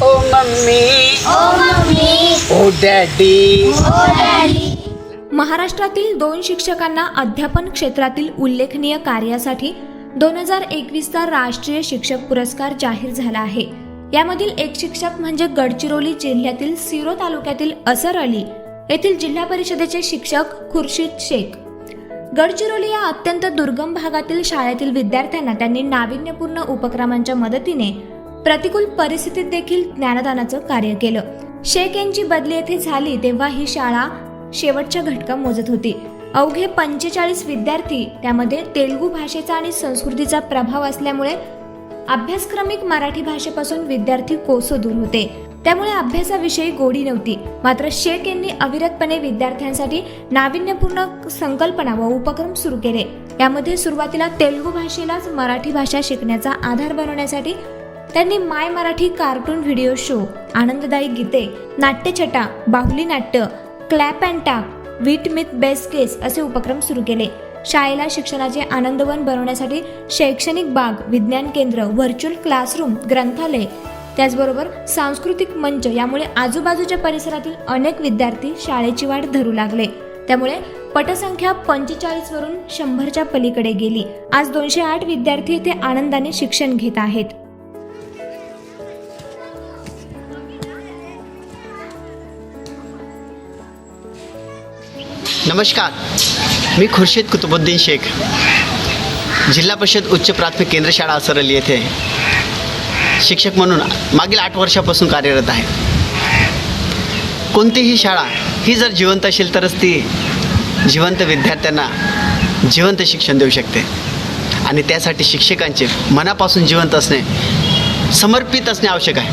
Oh, mummy. Oh, mommy. Oh, daddy. Oh, daddy. महाराष्ट्रातील दोन शिक्षकांना अध्यापन क्षेत्रातील उल्लेखनीय कार्यासाठी दोन हजार एकवीसचा राष्ट्रीय शिक्षक पुरस्कार जाहीर झाला आहे यामधील एक शिक्षक म्हणजे गडचिरोली जिल्ह्यातील सिरो तालुक्यातील असर अली येथील जिल्हा परिषदेचे शिक्षक खुर्शीद शेख गडचिरोली या अत्यंत दुर्गम भागातील शाळेतील विद्यार्थ्यांना त्यांनी नाविन्यपूर्ण उपक्रमांच्या मदतीने प्रतिकूल परिस्थितीत देखील ज्ञानदानाचं कार्य केलं. शेख यांची बदली येथे झाली तेव्हा ही शाळा शेवटच्या घटका मोजत होती. अवघे पंचेचाळीस विद्यार्थी त्यामध्ये तेलुगू भाषेचा आणि संस्कृतीचा प्रभाव असल्यामुळे अभ्यासक्रमिक मराठी भाषेपासून विद्यार्थी कोसो दूर होते. त्यामुळे अभ्यासाविषयी गोडी नव्हती. मात्र शेख यांनी अविरतपणे विद्यार्थ्यांसाठी नाविन्यपूर्ण संकल्पना व उपक्रम सुरू केले. यामध्ये सुरुवातीला तेलुगू भाषेलाच मराठी भाषा शिकण्याचा आधार बनवण्यासाठी त्यांनी my Marathi cartoon video show आनंददायी गीते नाट्यछटा बाहुली नाट्य क्लॅप अँड टाक विट मिथ बेस्ट केस असे उपक्रम सुरू केले. शाळेला शिक्षणाचे आनंदवन बनवण्यासाठी शैक्षणिक बाग विज्ञान केंद्र व्हर्च्युअल क्लासरूम ग्रंथालय त्याचबरोबर सांस्कृतिक मंच यामुळे आजूबाजूच्या परिसरातील अनेक विद्यार्थी शाळेची वाट धरू लागले. त्यामुळे पटसंख्या पंचेचाळीस वरून शंभरच्या पलीकडे गेली. आज दोनशे आठ विद्यार्थी येथे आनंदाने शिक्षण घेत आहेत. नमस्कार. मी खुर्शीद कुतुबुद्दीन शेख. जिल्हा परिषद उच्च प्राथमिक केंद्र शाळा असरली येथे. शिक्षक म्हणून मागील आठ वर्षापासून कार्यरत आहे. कोणतीही शाळा ही जर जिवंत असेल तरच ती जिवंत विद्यार्थ्यांना जिवंत शिक्षण देऊ शकते. आणि त्यासाठी शिक्षकांचे मनापासून जिवंत असणे समर्पित असणे आवश्यक आहे.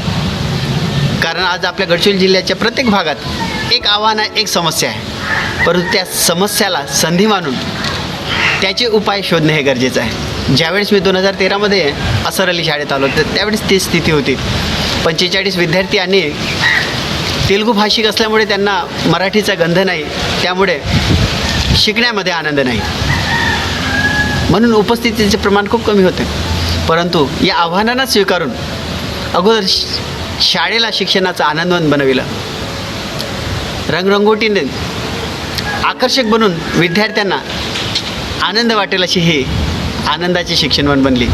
कारण आज आपल्या गडचिरोली जिल्ह्याच्या प्रत्येक भागात एक आव्हान आहे एक समस्या आहे. परंतु त्या समस्याला संधी मानून त्याचे उपाय शोधणे हे गरजेचं आहे. ज्यावेळेस मी दोन हजार तेरामध्ये असर अली शाळेत आलो तर त्यावेळेस ती स्थिती होती. पंचेचाळीस विद्यार्थी आणि तेलुगू भाषिक असल्यामुळे त्यांना मराठीचा गंध नाही त्यामुळे शिकण्यामध्ये आनंद नाही. म्हणून उपस्थितीचे प्रमाण खूप कमी होते. परंतु या आव्हानांना स्वीकारून अगोदर श- शाळेला शिक्षणाचा आनंदवन बनविलं. रंगरंगोटीने आकर्षक बनून विद्यार्थ्यांना आनंद वाटेल अशी ही आनंदाची शिक्षणवन बनली.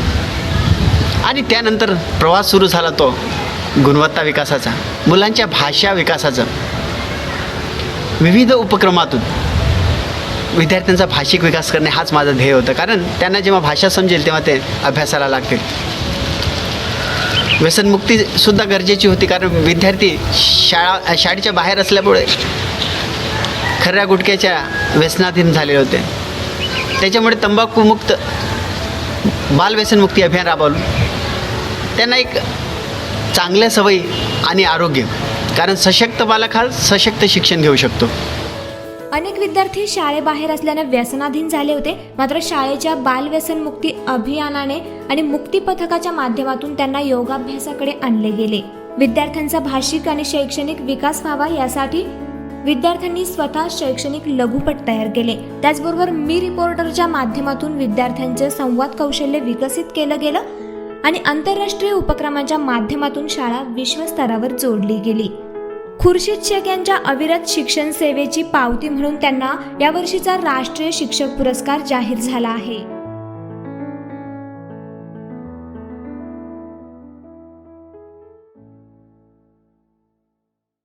आणि त्यानंतर प्रवास सुरू झाला तो गुणवत्ता विकासाचा मुलांच्या भाषा विकासाचा. विविध उपक्रमातून विद्यार्थ्यांचा भाषिक विकास करणे हाच माझं ध्येय होतं. कारण त्यांना जेव्हा भाषा समजेल तेव्हा ते अभ्यासाला लागतील. व्यसनमुक्तीसुद्धा गरजेची होती कारण विद्यार्थी शाळा शाळेच्या बाहेर असल्यामुळे खऱ्या गुटक्याच्या व्यसनाधीन झालेले होते. त्याच्यामुळे तंबाखूमुक्त बालव्यसनमुक्ती अभियान राबवलं. त्यांना एक चांगल्या सवयी आणि आरोग्य. कारण सशक्त बालक हा सशक्त शिक्षण घेऊ शकतो. अनेक विद्यार्थी शाळेबाहेर असल्याने व्यसनाधीन झाले होते. मात्र शाळेच्या बालव्यसन मुक्ती अभियानाने आणि मुक्ती पथकाच्या माध्यमातून त्यांना योगाभ्यासाकडे आणले गेले. विद्यार्थ्यांचा भाषिक आणि शैक्षणिक विकास व्हावा यासाठी विद्यार्थ्यांनी स्वतः शैक्षणिक लघुपट तयार केले. त्याचबरोबर मी रिपोर्टरच्या माध्यमातून विद्यार्थ्यांचे संवाद कौशल्य विकसित केलं गेलं आणि आंतरराष्ट्रीय उपक्रमांच्या माध्यमातून शाळा विश्वस्तरावर जोडली गेली. खुर्शीद शेख यांच्या अविरत शिक्षण सेवेची पावती म्हणून त्यांना यावर्षीचा राष्ट्रीय शिक्षक पुरस्कार जाहीर झाला आहे.